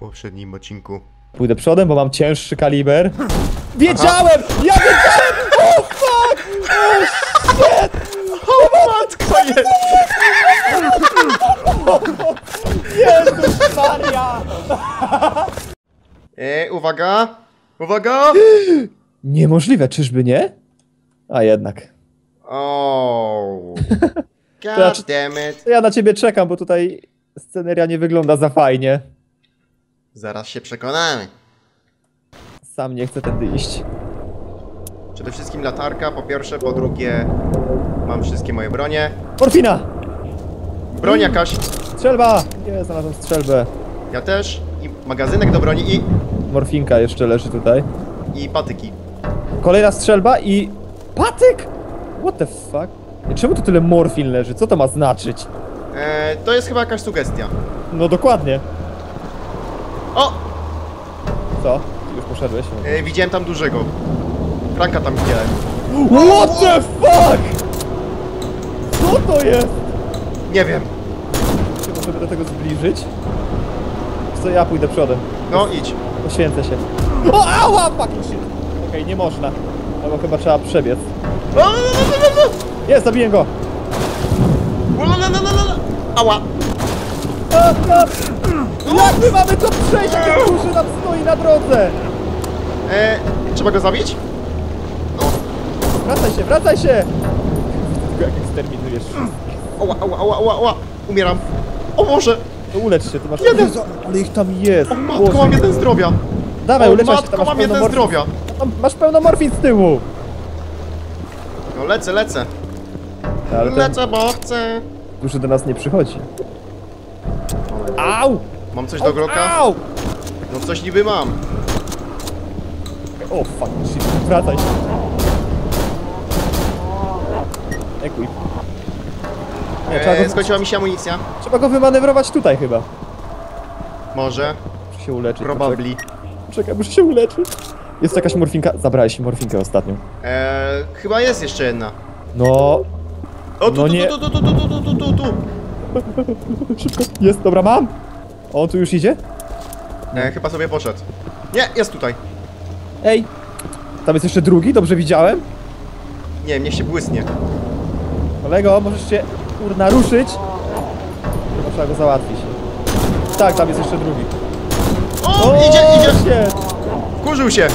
poprzednim odcinku. Pójdę przodem, bo mam cięższy kaliber. Wiedziałem! Ja wiedziałem! O fuck! O shit! O matko jest! Jezus Maria! E, uwaga! Uwaga! Niemożliwe, czyżby nie? A jednak. O. To ja- God damn it. Ja na ciebie czekam, bo tutaj sceneria nie wygląda za fajnie. Zaraz się przekonamy. Sam nie chcę tędy iść. Przede wszystkim latarka, po pierwsze, po drugie mam wszystkie moje bronie. Morfina! Broń jakaś, Strzelba! Nie, znalazłem strzelbę. ja też. I magazynek do broni i, Morfinka jeszcze leży tutaj. i patyki. Kolejna strzelba i... Patyk! What the fuck? Czemu tu tyle morfin leży? Co to ma znaczyć? E, to jest chyba jakaś sugestia. No dokładnie. O! Co? Już poszedłeś? E, widziałem tam dużego. Franka tam widziałem. What the fuck? Co to jest? Nie wiem. Czy możemy do tego zbliżyć? Co ja pójdę przodem. No idź. Poświęcę się. O, ała! Fucking shit! Okej, nie można. Albo chyba trzeba przebiec. Jest, zabiję go! Ała! Jak my mamy to przejść, jak duży nam stoi na drodze? E, trzeba go zabić? Wracaj się, wracaj się! Tylko jak eksterminujesz. Ała, ała, ała, ała, ała. Umieram. O Boże! To ulecz się, ty masz... Jeden. Jezu, Ale ich tam jest! O matko, mam jeden zdrowia. Dawaj, O uleczaj się, matko, tam masz mam jeden zdrowia. Tam Masz pełno morfin z tyłu! No lecę, lecę. Ale ten Lecę, bo chcę. duży do nas nie przychodzi. Au! Mam coś do Glocka? Au! No coś niby mam. O fuck, shit, wracaj się. Ekuj. Nie, trzeba E, go, skończyła mi się amunicja. trzeba go wymanewrować tutaj chyba. Może. Muszę się uleczyć. Probably. Poczekaj, Czekaj, muszę się uleczyć. Jest jakaś morfinka? Zabrałeś morfinkę ostatnią. E, chyba jest jeszcze jedna. No, O, tu, No tu, nie. tu, tu, tu, tu, tu, tu, tu, tu. Szybko. Jest, dobra, mam. On tu już idzie? E, chyba sobie poszedł. Nie, jest tutaj. Ej. Tam jest jeszcze drugi, dobrze widziałem? Nie, niech się błysnie. Kolego, możesz się kurna ruszyć. Chyba trzeba go załatwić. Tak, tam jest jeszcze drugi. O, idzie, idzie. Się. Kurzył się.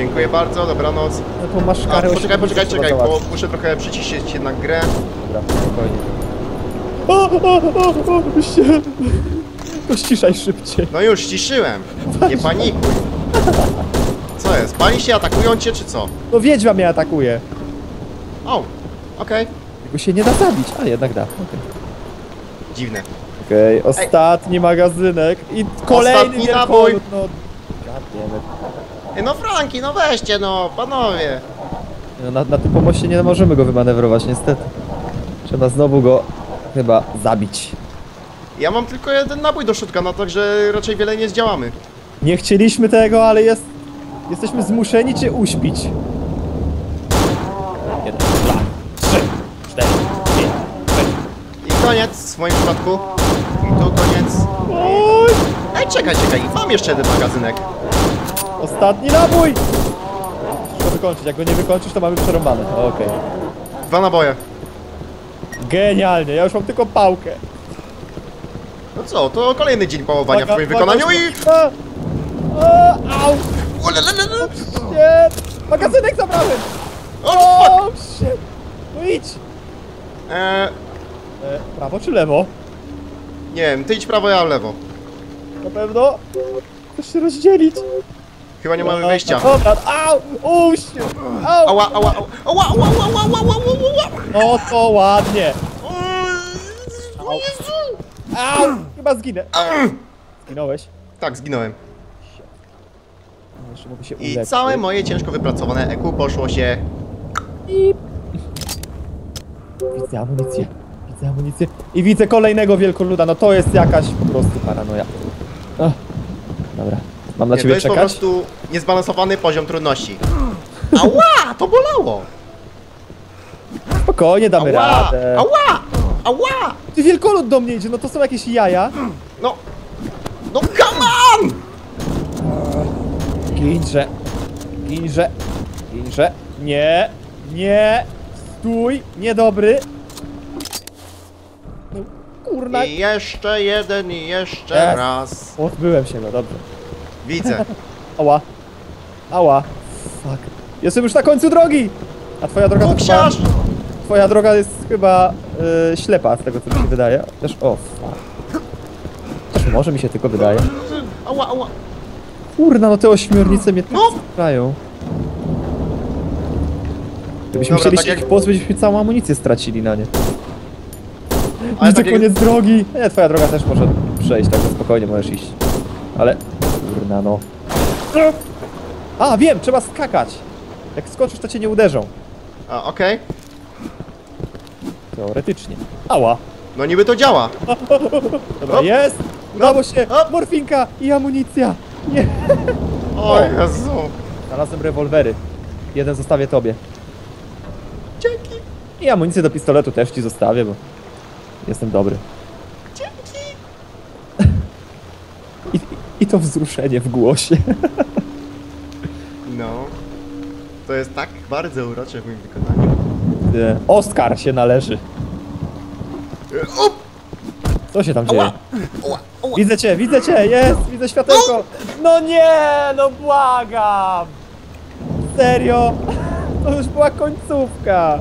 Dziękuję bardzo, dobranoc. No to masz A, karę poczekaj, poczekaj, trzeba czekaj, bo muszę trochę przyciszyć jednak grę. Dobra, spokojnie. O, o, o, o, się. To ściszaj szybciej. No już, ciszyłem. Nie panikuj. Co jest? Pali się, atakują cię, czy co? No wiedźma mnie atakuje. O, okej. Tego się nie da zabić, a jednak da. Okej, Dziwne. Okej, ostatni magazynek i kolejny Ostatni nabój. No, No Franki, no weźcie, no, panowie. no na, na tym pomoście nie możemy go wymanewrować, niestety. Trzeba znowu go chyba zabić. Ja mam tylko jeden nabój do shotguna, także raczej wiele nie zdziałamy. Nie chcieliśmy tego, ale jest... Jesteśmy zmuszeni cię uśpić. Jeden, dwa, trzy, cztery, pięć, sześć. I koniec w moim przypadku. I tu koniec. Oj! Ej, czekaj, czekaj, mam jeszcze jeden magazynek. Ostatni nabój! Trzeba wykończyć, jak go nie wykończysz, to mamy przerąbane. Okej. Dwa naboje. Genialnie, ja już mam tylko pałkę. No co, to kolejny dzień pałowania w twoim Uwaga, wykonaniu uwaga, i... A, a, au! Ulelelele. Nie! Magazynek zabrałem! O, fuck! O, shit! No idź! Eee, E, prawo czy lewo? nie wiem, ty idź prawo, ja lewo. Na pewno? Chcesz się rozdzielić? Chyba nie mamy Dobra, wyjścia. Dobra, au! Shit! Au! Ała, ała, ała, ała, ała, ała, ała, ała, ała, ała. No to ładnie! O Jezu. Au! Chyba zginę. Zginąłeś? Tak, zginąłem. Jeszcze mogę się I uleczyć. całe moje ciężko wypracowane EQ poszło się... I... Widzę amunicję. Widzę amunicję. I widzę kolejnego wielkoluda. No to jest jakaś po prostu paranoja. Ach, dobra. Mam na Nie, to ciebie jest po czekać? prostu niezbalansowany poziom trudności. Ała, to bolało! Spokojnie, damy Ała, radę. ała! Ała! Ty wielkolud do mnie idzie, no to są jakieś jaja. No! No come on! Ginże. Ginże. Ginże. Nie. Nie. Stój. Niedobry. No, kurna. I jeszcze jeden, i jeszcze Jest. raz. Pozbyłem się go, dobrze. Widzę. Ała. Ała. Fuck. Jestem już na końcu drogi. A twoja droga to chyba! Twoja droga jest chyba y, ślepa, z tego co mi się wydaje. Też, o fuck. Też może mi się tylko wydaje. Ała, ała. Kurna, no te ośmiornice mnie tak No. Gdybyśmy Dobra, chcieli tak się jak- ich pozbyć, byśmy całą amunicję stracili na nie. Ale Widzę tak jak- koniec drogi. Nie, twoja droga też może przejść, tak spokojnie możesz iść. Ale... Kurna, no. A, wiem, trzeba skakać. Jak skoczysz, to cię nie uderzą. A, okej. Teoretycznie. Ała. No niby to działa. Dobra, Hop. jest! Udało się! Hop. Morfinka i amunicja! Nie! O Jezu. Znalazłem rewolwery. Jeden zostawię tobie. Dzięki. I amunicję do pistoletu też ci zostawię, bo jestem dobry. Dzięki. I, I to wzruszenie w głosie. No. To jest tak bardzo urocze w moim wykonaniu. Nie. Oscar się należy. Co się tam dzieje? Widzę cię, widzę cię, jest, widzę światełko. No nie, no błagam. Serio? To już była końcówka.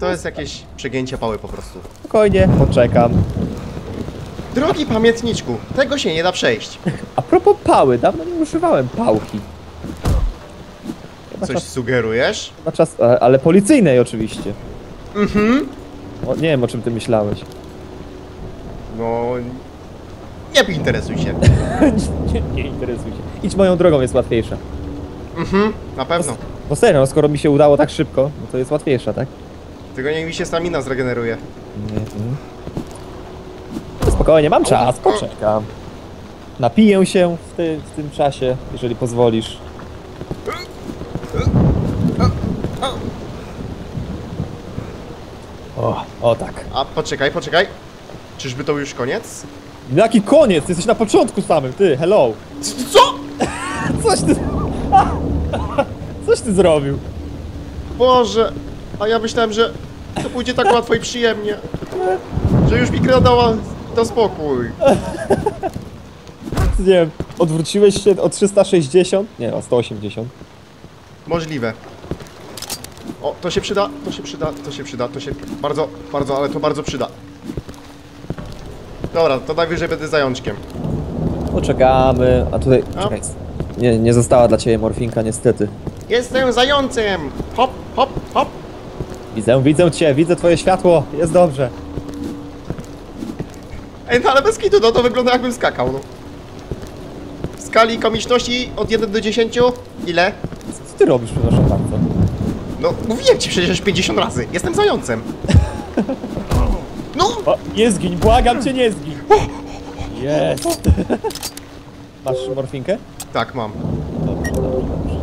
To jest jakieś przegięcie pały po prostu. Spokojnie, poczekam. Drogi pamiętniczku, tego się nie da przejść. A propos pały, dawno nie używałem pałki. Chyba Coś czas, sugerujesz? na czas, a- ale policyjnej oczywiście. Mhm. O, nie wiem o czym ty myślałeś. No... Nie interesuj się. nie, nie interesuj się. Idź moją drogą, jest łatwiejsza. Mhm, na pewno. Bo serio, no, skoro mi się udało tak szybko, no to jest łatwiejsza, tak? Tylko niech mi się stamina zregeneruje. Mhm. No Spokojnie, mam czas, poczekam. Napiję się w, ty, w tym czasie, jeżeli pozwolisz. O, o tak. A poczekaj, poczekaj. Czyżby to już koniec? Jaki koniec? Jesteś na początku samym, ty, hello. Co? Coś ty... Coś ty zrobił. Boże, a ja myślałem, że to pójdzie tak łatwo i przyjemnie. Że już mi dała to spokój. Nie wiem, odwróciłeś się o 360? Nie, o 180. Możliwe. O, to się przyda, to się przyda, to się przyda, to się bardzo, bardzo, ale to bardzo przyda. Dobra, to najwyżej będę zajączkiem. Poczekamy, a tutaj... A? Czekaj. Nie, nie została dla ciebie morfinka, niestety. Jestem zającem! Hop, hop, hop! Widzę, widzę cię, widzę twoje światło, jest dobrze. Ej, no ale bez kitu, no to wygląda jakbym skakał, no. W skali komiczności od 1 do 10, ile? Co ty robisz, przepraszam bardzo? No, mówiłem ci przecież 50 razy. Jestem zającem. No! O, nie zgiń, błagam cię, nie zgiń. Jest. Masz morfinkę? Tak, mam. Dobrze, dobrze, dobrze.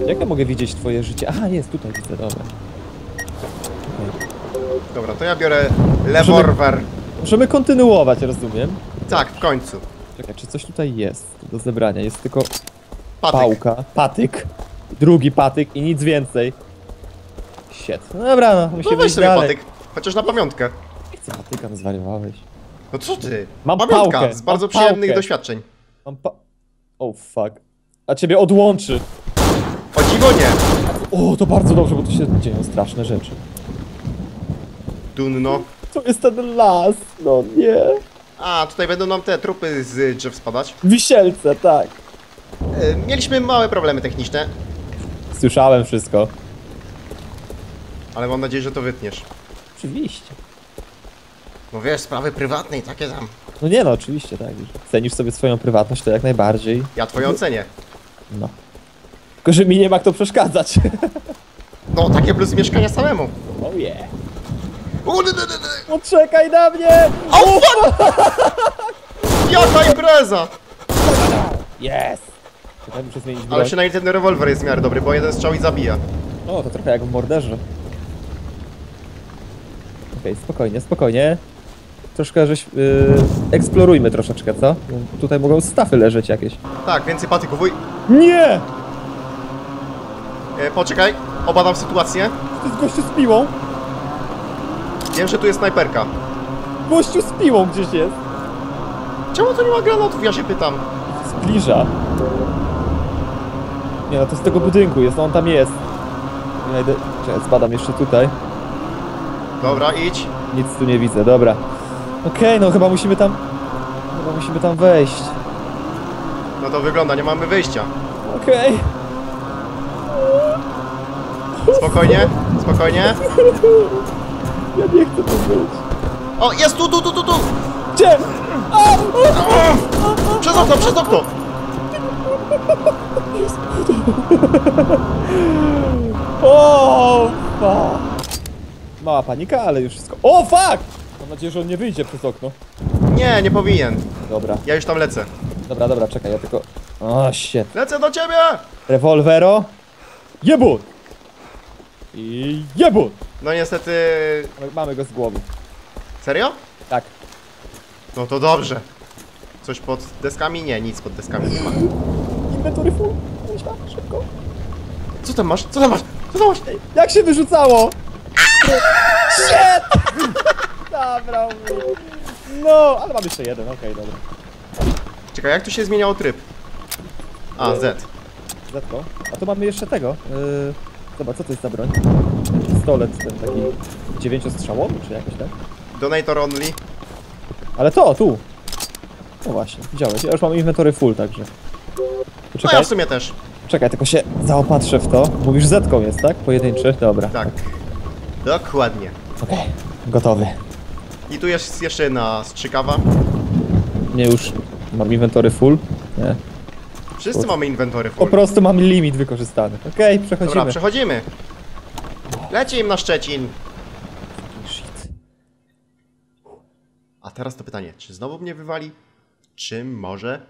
A jak ja mogę widzieć twoje życie? Aha, jest, tutaj widzę, dobra. Okej. Dobra, to ja biorę leworwer. Możemy kontynuować, rozumiem. Tak, w końcu. Czekaj, czy coś tutaj jest do zebrania? Jest tylko Patyk. pałka, patyk, drugi patyk i nic więcej. Shit. No dobra, no, musimy No weź sobie dalej. patyk. Chociaż na pamiątkę. Nie chcę patyka, no zwariowałeś. No co ty? Mam Pamiątka pałkę, z bardzo mam przyjemnych pałkę. doświadczeń. Mam pa... Oh fuck. A ciebie odłączy. O dziwo nie. O, to bardzo dobrze, bo tu się dzieją straszne rzeczy. Dunno. To jest ten las, no nie. A, tutaj będą nam te trupy z drzew spadać. Wisielce, tak. E, Mieliśmy małe problemy techniczne, Słyszałem wszystko. ale mam nadzieję, że to wytniesz. Oczywiście. No wiesz, sprawy prywatne i takie tam. No nie no, oczywiście, tak. że Cenisz sobie swoją prywatność, to jak najbardziej. Ja twoją ocenię. No. Tylko, że mi nie ma kto przeszkadzać. No, takie plus mieszkania samemu. Oh yeah. Poczekaj na mnie! O! Jaka impreza! Yes! Czekaj, muszę zmienić broń. Ale przynajmniej ten rewolwer jest w miarę dobry, bo jeden strzał i zabija. O, to trochę jak w morderze. okej, spokojnie, spokojnie. Troszkę żeś... Yy, eksplorujmy troszeczkę, co? Tutaj mogą stafy leżeć jakieś. Tak, więcej patyków. Uj, Nie! e, poczekaj, obadam sytuację. To jest gościu z piłą! Wiem, że tu jest snajperka. Gościu z piłą gdzieś jest! Czemu tu nie ma granatów, ja się pytam. Zbliża. Nie no, to z tego budynku jest, no on tam jest. Ja idę... Czekaj, zbadam jeszcze tutaj. Dobra, idź. Nic tu nie widzę, dobra. Okej, no chyba musimy tam... Chyba musimy tam wejść. No to wygląda, nie mamy wyjścia. Okej. Spokojnie, spokojnie. Ja nie chcę tu być. O, jest tu, tu, tu, tu, tu! Gdzie? A! Przez okno, przez okno! O, fuck. Mała panika, ale już wszystko... O, fuck! Mam nadzieję, że on nie wyjdzie przez okno. Nie, nie powinien. Dobra, Ja już tam lecę. dobra, dobra, czekaj, ja tylko... O, shit. Lecę do ciebie! Rewolwero. Jebut! I jebut! No niestety... Mamy go z głowy. Serio? Tak. No to dobrze. Coś pod deskami? Nie, nic pod deskami nie ma. Inwentory full. Tam, szybko. Co tam masz? Co tam masz? Co tam masz? Ej, jak się wyrzucało? Shit! Zabrał. No, ale mam jeszcze jeden, okej, dobra. Czekaj, jak tu się zmieniało tryb? A, Z. Zetko. A tu mamy jeszcze tego. Yy, zobacz, co to jest za broń? Pistolet ten taki dziewięciostrzałowy, czy jakoś tak? Donator only. Ale to, tu. No właśnie, widziałeś. Ja już mam inwentory full, także. No Poczekaj, ja w sumie też. czekaj, tylko się zaopatrzę w to. Mówisz zetką jest, tak? Pojedynczy? Dobra. Tak. Dokładnie. Okej, gotowy. I tu jest jeszcze jedna strzykawa. Nie już mam inwentory full. Nie. Wszyscy mamy inwentory Po full. prostu mam limit wykorzystany. Okej, przechodzimy. Dobra, przechodzimy. Leci im na Szczecin. A teraz to pytanie, czy znowu mnie wywali? Czy może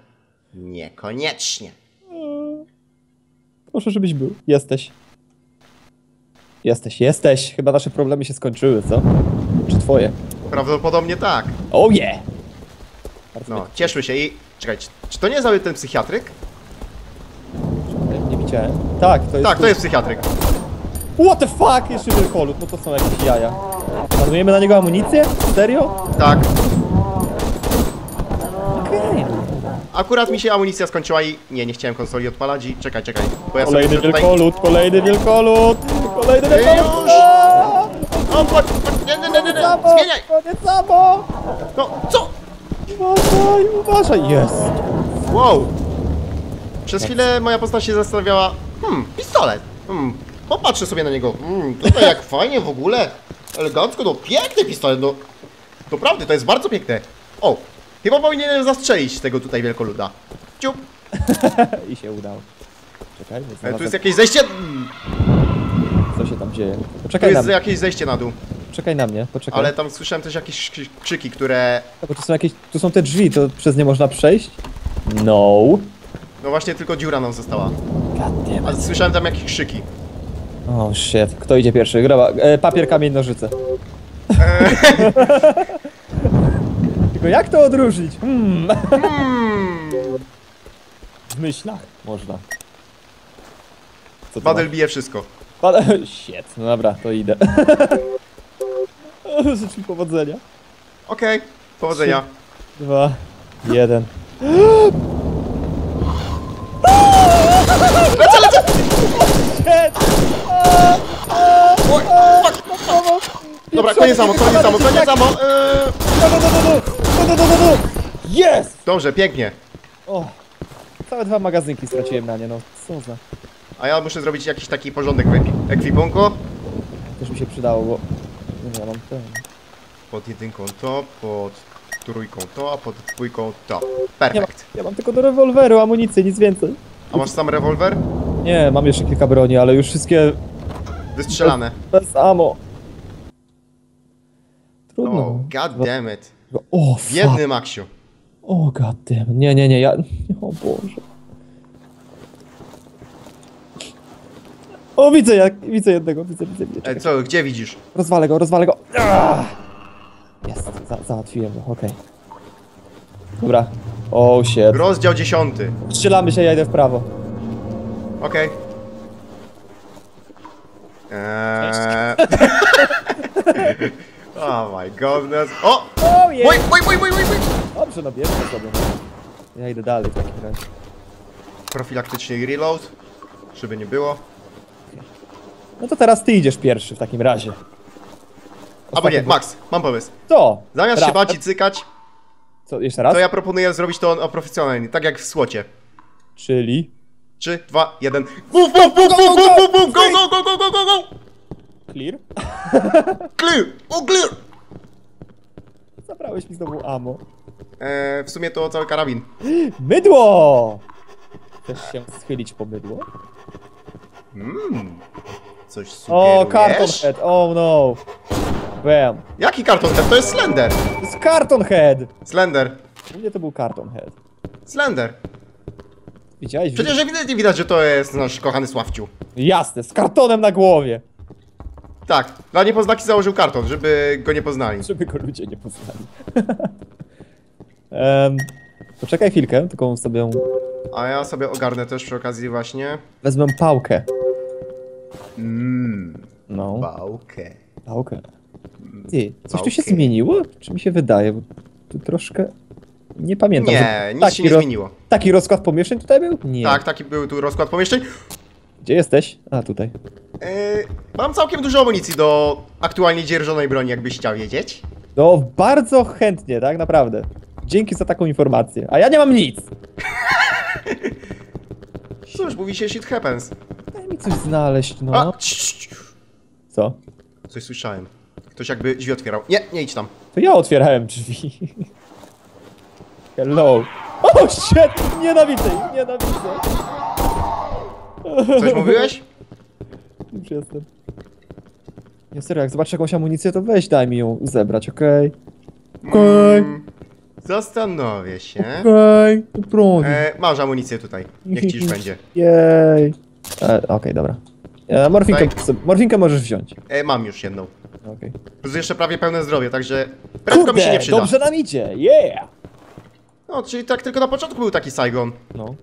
niekoniecznie? Proszę, żebyś był. Jesteś. Jesteś, jesteś. Chyba nasze problemy się skończyły, co? Czy twoje? Prawdopodobnie tak. Oh yeah! Bardzo No, cieszmy się i... Czekaj, czy, czy to nie jest ten psychiatryk? Widziałem. Tak, to jest. Tak, to jest psychiatryk. What the fuck? Jeszcze wielkolud, no to są jakieś jaja. Marnujemy na niego amunicję? Serio? Tak. Okej. Akurat mi się amunicja skończyła i... Nie, nie chciałem konsoli odpalać i... Czekaj, czekaj. Bo ja sobie Kolejny muszę tutaj... wielkolud, kolejny wielkolud! Kolejny! Aaa! O, fuck, fuck, nie, nie, nie, nie, nie. Zmieniaj! Koniec samo! No, co? Uważaj, uważaj! Jest! Wow. Przez chwilę moja postać się zastanawiała... Hmm, pistolet. Hmm, popatrzę sobie na niego. Hmm, tutaj jak fajnie w ogóle. Elegancko, no piękny pistolet, no. Naprawdę, to jest bardzo piękne. O, chyba powinienem zastrzelić tego tutaj wielkoluda. Ciup. I się udało. Czekaj, E, tu znalazłem, jest jakieś zejście... Co się tam dzieje. Tu Poczekaj na jest mnie, jakieś zejście na dół. poczekaj na mnie, poczekaj. Ale tam słyszałem też jakieś krzy- krzyki, które... Bo tu są jakieś, tu są te drzwi, to przez nie można przejść? No. No właśnie tylko dziura nam została. A słyszałem tam jakieś krzyki. Oh shit, kto idzie pierwszy? Groba, e, papier, kamień, nożyce. Tylko jak to odróżnić? Hmm. Hmm. W myślach można. Co Badel bije wszystko. ma? Bad- Shit, no dobra, to idę. Życzę mi powodzenia. Okej, powodzenia. Dwa, jeden. Lecę, lecę! Oj, fuck! Dobra, koniec samo, koniec samo, koniec samo! Jest! Dobrze, pięknie. O, całe dwa magazynki straciłem na nie, no. Co za... A ja muszę zrobić jakiś taki porządek w ekwipunku. Też mi się przydało, bo... Nie ja mam ten. Pod jedynką to, pod trójką to, a pod dwójką to. Perfekt. Ja mam, ja mam tylko do rewolweru amunicję, nic więcej. A masz sam rewolwer? Nie, mam jeszcze kilka broni, ale już wszystkie Wystrzelane. bez ammo. Trudno. Oh, god damn it. O, fuck. Biedny Maksiu. O, god damn. Nie, nie, nie, ja... O Boże. O, widzę jak, widzę jednego, widzę, widzę, widzę. E, co, gdzie widzisz? Rozwalę go, rozwalę go. Ah! załatwiłem go, okej. Dobra. Oh shit. Rozdział 10. Strzelamy się, ja idę w prawo. Okej. Eee... oh my godness. O! Ojej! Mój, mój, mój, mój, mój, mój! Dobrze, no bierzmy sobie. Ja idę dalej w takim razie. Profilaktyczny reload. Żeby nie było. No to teraz ty idziesz pierwszy w takim razie. Albo nie, Max, mam pomysł. Co? Zamiast się bać i cykać, Co, jeszcze raz? to ja proponuję zrobić to profesjonalnie, tak jak w słocie. Czyli... 3, 2, 1. Move, move, move, move, move, move, go, go, go, go, go, go, go! Clear? Clear! O, clear! Zabrałeś mi znowu ammo. Eee, w sumie to cały karabin. Mydło! Chcesz się schylić po mydło? Mmm. Coś sugerujesz? O, karton head, oh no. Bam. Jaki karton head? To jest Slender. To jest karton head! Slender. U mnie to był karton head. Slender. Widziałeś? Przecież ewidentnie widać, że to jest nasz kochany Sławciu. Jasne, z kartonem na głowie. Tak, dla niepoznaki założył karton, żeby go nie poznali. Żeby go ludzie nie poznali. um, poczekaj chwilkę, tylko sobie A ja sobie ogarnę też przy okazji właśnie. wezmę pałkę. Mmm, No, bałkę. pałkę. Ty, coś tu się zmieniło? Czy mi się wydaje? Bo tu troszkę... Nie pamiętam. Nie, nic się nie zmieniło. Taki rozkład pomieszczeń tutaj był? Nie. Tak, taki był tu rozkład pomieszczeń. Gdzie jesteś? A, tutaj. Yy, mam całkiem dużo amunicji do aktualnie dzierżonej broni, jakbyś chciał wiedzieć. No, bardzo chętnie, tak naprawdę. Dzięki za taką informację. A ja nie mam nic. Cóż, mówi się shit happens. Daj mi coś znaleźć, A, no. cii, cii. Co? Coś słyszałem. Ktoś jakby drzwi otwierał. Nie, nie idź tam. To ja otwierałem drzwi. Hello. O, shit! Nienawidzę ich, nienawidzę. Coś mówiłeś? Już jestem. Nie, serio, jak zobaczę jakąś amunicję, to weź daj mi ją zebrać, okej? Okej. Mm, Zastanowię się. Okej, broń. E, masz amunicję tutaj. Niech ci już będzie. Jej. E, okej, dobra. E, morfinkę, morfinkę możesz wziąć. E, mam już jedną. Okej. Plus jeszcze prawie pełne zdrowie, także prędko mi się nie przyda. dobrze nam idzie, yeah! No, czyli tak tylko na początku był taki Saigon. No.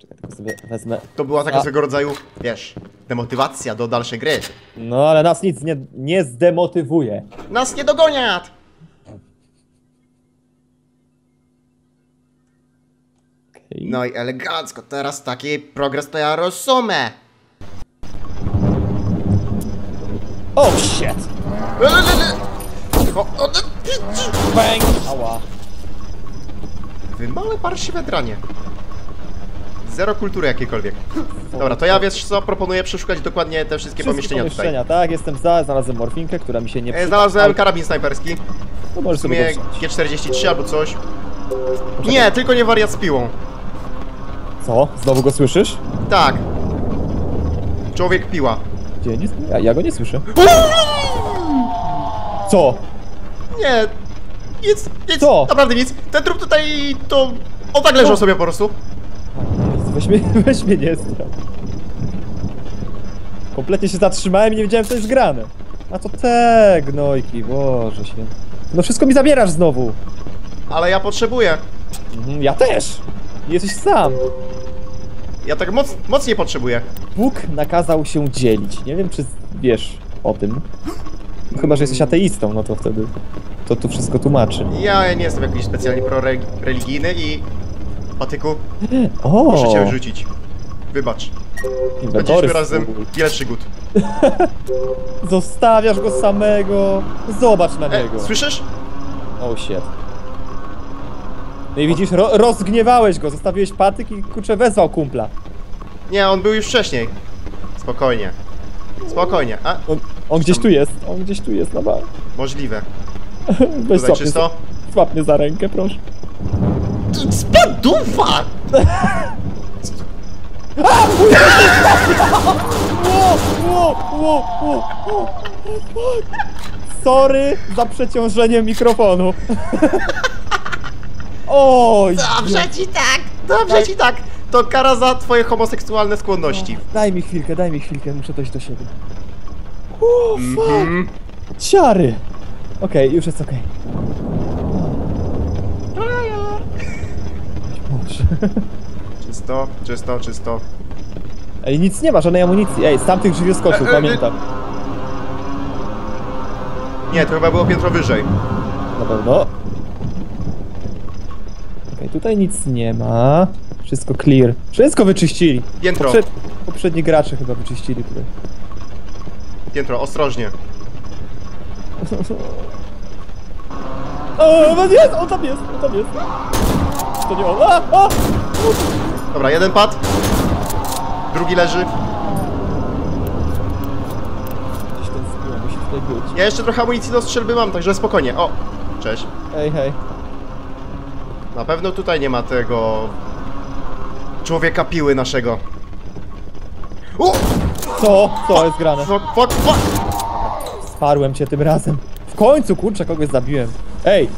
Czekaj, tylko sobie wezmę. To była taka A. swego rodzaju, wiesz, demotywacja do dalszej gry. No, ale nas nic nie, nie zdemotywuje. Nas nie dogoniat! Okej. No i elegancko, teraz taki progres to ja rozumiem. Oh shit! Bang! Ała. Wy małe parszywe dranie. Zero kultury jakiejkolwiek. Dobra, to ja wiesz co, proponuję przeszukać dokładnie te wszystkie, pomieszczenia, pomieszczenia, tak, jestem za, znalazłem morfinkę, która mi się nie tutaj. E, znalazłem karabin snajperski. Możesz W sobie sumie go wziąć. G43 albo coś. Nie, tylko nie wariat z piłą. Co? Znowu go słyszysz? Tak. Człowiek piła. Gdzie? Nie, ja, ja go nie słyszę. Co? Nie, nic, nic, Co? naprawdę nic. Ten trup tutaj to... On tak leżał Co? sobie po prostu. Weź mnie, weź mnie nie strał. Kompletnie się zatrzymałem i nie wiedziałem co jest grane. A to te gnojki, boże się. No wszystko mi zabierasz znowu. Ale ja potrzebuję. Mhm, ja też. Jesteś sam. Ja tak moc, mocniej potrzebuję. Bóg nakazał się dzielić. Nie wiem, czy wiesz o tym. Chyba, że jesteś ateistą, no to wtedy to tu wszystko tłumaczy. Ja nie jestem jakiś specjalnie proreligijny i... Patyku, O! muszę cię wyrzucić. Wybacz. Spędziliśmy razem wiele przygód. Zostawiasz go samego. Zobacz na E, niego. słyszysz? O shit. No i widzisz, ro rozgniewałeś go, zostawiłeś patyk i kurczę wezwał kumpla. Nie, on był już wcześniej. Spokojnie. Spokojnie. A, On, on gdzieś tu jest, on gdzieś tu jest, no ba. możliwe. Weź Tutaj czysto? złap mnie za rękę, proszę. Spaduwa! Sorry za przeciążenie mikrofonu. Oj, Dobrze ci tak! Dobrze ci tak! To kara za twoje homoseksualne skłonności. daj mi chwilkę, daj mi chwilkę, muszę dojść do siebie. O, fuck! Mm -hmm. Siary! Okej, okay, już jest okej. Okay. Czysto, czysto, czysto. Ej, nic nie ma, żadnej amunicji. Ej, z tamtych drzwi skoczył, e, e, e, pamiętam. Nie, to chyba było piętro wyżej. Na pewno. Okej, okay, tutaj nic nie ma. Wszystko clear. Wszystko wyczyścili. Piętro. Poprzedni gracze chyba wyczyścili tutaj. Piętro, ostrożnie. O, on jest, on tam jest, on tam jest. To nie on. A, a! Dobra, jeden pad. Drugi leży. Gdzieś ten spion musi tutaj być. Ja jeszcze trochę amunicji do strzelby mam, także spokojnie. O, cześć. Hej, hej. Na pewno tutaj nie ma tego... Człowieka piły naszego. O! Co? Co jest grane? Fuck, fuck, fuck! Sparłem cię tym razem. W końcu, kurczę, kogoś zabiłem. Ej!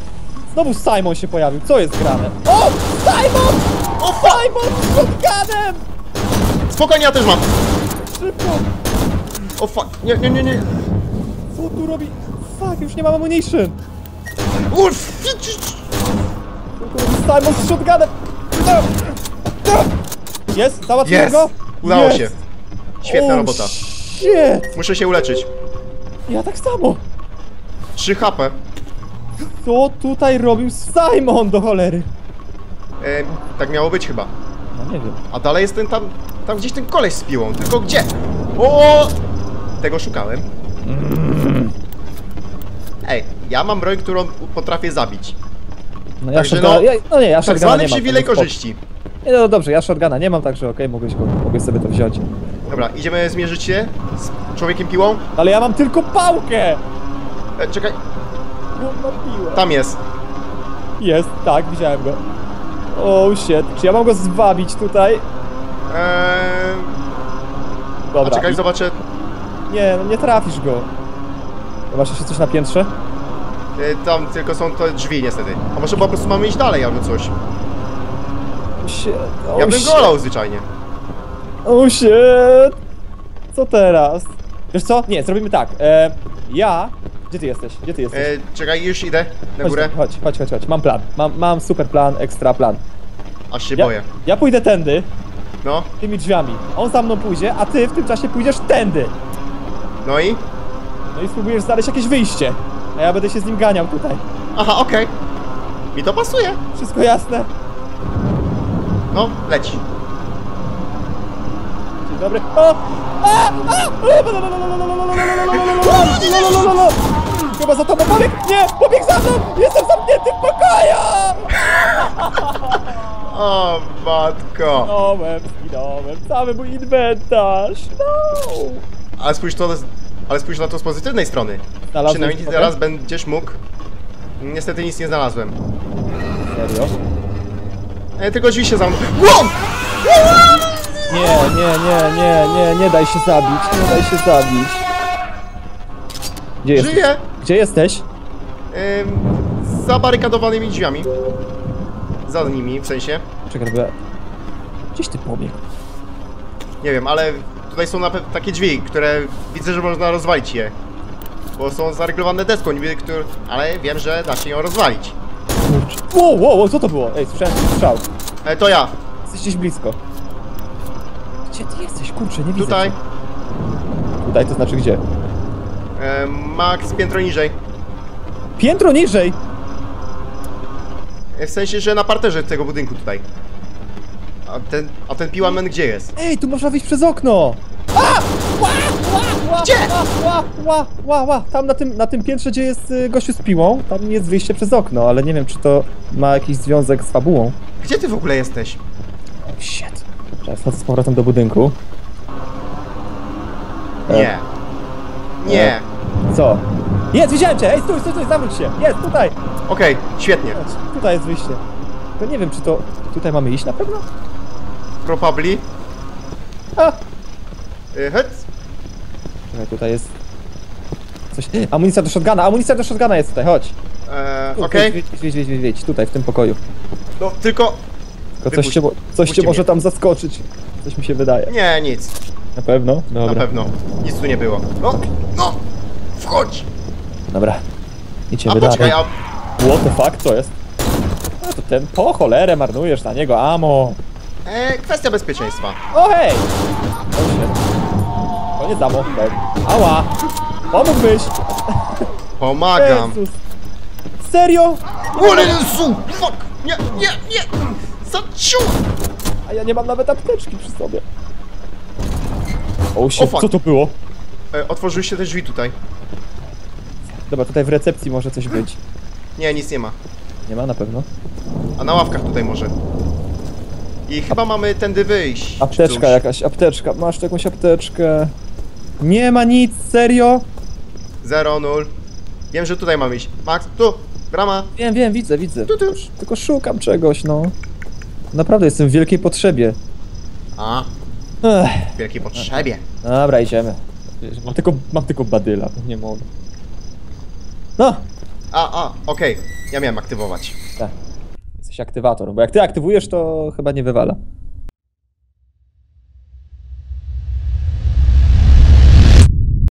Znowu Simon się pojawił. Co jest grane? O! Simon! O, Simon! Z shotgunem! Spokojnie, ja też mam. Szybko! O fuck, nie, nie, nie, nie. Co tu robi? Fuck, już nie mam ammunition! Uff! Simon z shotgunem? Jest? Załatwiłem Jest! go? Udało Jest! się. Świetna Oh, robota. Shit! Muszę się uleczyć. Ja tak samo! 3 HP. Co tutaj robił Simon do cholery? E, tak miało być chyba. No nie wiem. A dalej jest ten tam, tam gdzieś ten koleś z piłą, tylko gdzie? O! Tego szukałem. Ej, ja mam broń, którą potrafię zabić. No ja Także shotguna, no, ja, no nie, ja Tak shotguna zwany nie mam. przywilej korzyści. Nie, no dobrze, ja shotguna nie mam, także okej, mogłeś, go, mogłeś sobie to wziąć. Dobra, idziemy zmierzyć się z człowiekiem piłą. Ale ja mam tylko pałkę! E, czekaj, Gówno piłę. tam jest. Jest, tak, widziałem go. Oh shit, czy ja mam go zwabić tutaj? Eee, a Dobra. czekaj, zobaczę. Nie, no nie trafisz go. Masz jeszcze coś na piętrze? E, tam tylko są te drzwi niestety. A może po prostu mamy iść dalej albo coś. Oh shit, oh Ja bym golał zwyczajnie. Oh shit! Co teraz? Wiesz co? Nie, zrobimy tak. E, ja... Gdzie ty jesteś? Gdzie ty jesteś? E, czekaj, już idę na chodź, górę. Chodź, chodź, chodź, chodź. Mam plan. Mam, mam super plan, ekstra plan. Aż się Ja, boję. ja pójdę tędy, No, tymi drzwiami. On za mną pójdzie, a ty w tym czasie pójdziesz tędy. no i? No i spróbujesz znaleźć jakieś wyjście. A ja będę się z nim ganiał tutaj. Aha, okej. Mi to pasuje. Wszystko jasne? No, leć. Dobry. O! A! A! Chyba za tobą pobieg! Nie! Pobieg za mną! Jestem zamknięty w pokoju! O, matko. Zginąłem, zginąłem. Cały mój inwentarz. No! Ale spójrz, to, ale spójrz na to z pozytywnej strony. Znalazłeś Przynajmniej trochę? teraz będziesz mógł. Niestety nic nie znalazłem. Serio? E, tylko drzwi się zamkną. Wow! Nie, nie, nie, nie, nie, nie daj się zabić, nie daj się zabić. Gdzie jesteś? Żyję! Gdzie jesteś? Ym, z zabarykadowanymi drzwiami. Za nimi, w sensie. Czekaj, bo ja... Gdzieś ty pobiegł? Nie wiem, ale tutaj są na pe- takie drzwi, które widzę, że można rozwalić je. Bo są zareglowane deską, niby, który... ale wiem, że da się ją rozwalić. Kurczę. Wow, wow, wow, co to było? Ej, słyszałem strzał. E, to ja. Jesteś gdzieś blisko. Gdzie ty jesteś? Kurczę, nie widzę Tutaj. cię. Tutaj, to znaczy gdzie? E, Max piętro niżej. Piętro niżej! E, w sensie, że na parterze tego budynku tutaj. A ten, a ten piłamen gdzie jest? Ej, tu można wyjść przez okno! A! Ła, ła, ła, Gdzie? Ła, ła, ła, ła, ła. Tam na tym, na tym piętrze, gdzie jest y, gościu z piłą, tam jest wyjście przez okno, ale nie wiem, czy to ma jakiś związek z fabułą. Gdzie ty w ogóle jesteś? Oh shit. Teraz wchodzę z powrotem do budynku. E. Nie. Nie. Co? Jest, widziałem cię! Ej, stój, stój, stój, zawróć się! Jest, tutaj! Okej, świetnie. Chodź, tutaj jest wyjście. To nie wiem, czy to... Tutaj mamy iść na pewno? Probably. A! E, hec. Czekaj, tutaj jest... Coś... Amunicja do shotguna, amunicja do shotguna jest tutaj, chodź. E, Tu, Okej. Wiedź, wiedź, wiedź, wiedź, wiedź, tutaj, w tym pokoju. No tylko... Tylko coś cię, coś cię może tam zaskoczyć. Coś mi się wydaje. Nie, nic. Na pewno? Na Dobra. pewno. Nic tu nie było. No, no! Wchodź! Dobra. Idziemy A poczekaj, dalej. a... What the fuck, co jest? No to ten po cholerę marnujesz na niego amo. E, kwestia bezpieczeństwa. O hej! O się. Koniec amo. Tak. Ała! Pomógłbyś! Pomagam. Jezus. Serio? Jezu! Fuck! Nie, nie, nie! Zaciu! A ja nie mam nawet apteczki przy sobie. O się, O, fuck. co to było? E, otworzyły się te drzwi tutaj. Dobra, tutaj w recepcji może coś być. Nie, nic nie ma. Nie ma na pewno. A na ławkach tutaj może. I chyba mamy tędy wyjść. czy Apteczka coś. jakaś, apteczka. Masz tu jakąś apteczkę? Nie ma nic, serio? Zero, nul. Wiem, że tutaj mamy iść. Max, tu! Brama! Wiem, wiem, widzę, widzę. Tu, tu. Tylko szukam czegoś, no. Naprawdę jestem w wielkiej potrzebie. A, Ech, w wielkiej potrzebie. dobra, idziemy. Mam tylko, mam tylko badyla, nie mogę. No, A, a, okej. Ja miałem aktywować. tak. Jesteś aktywator, bo jak ty aktywujesz, to chyba nie wywala.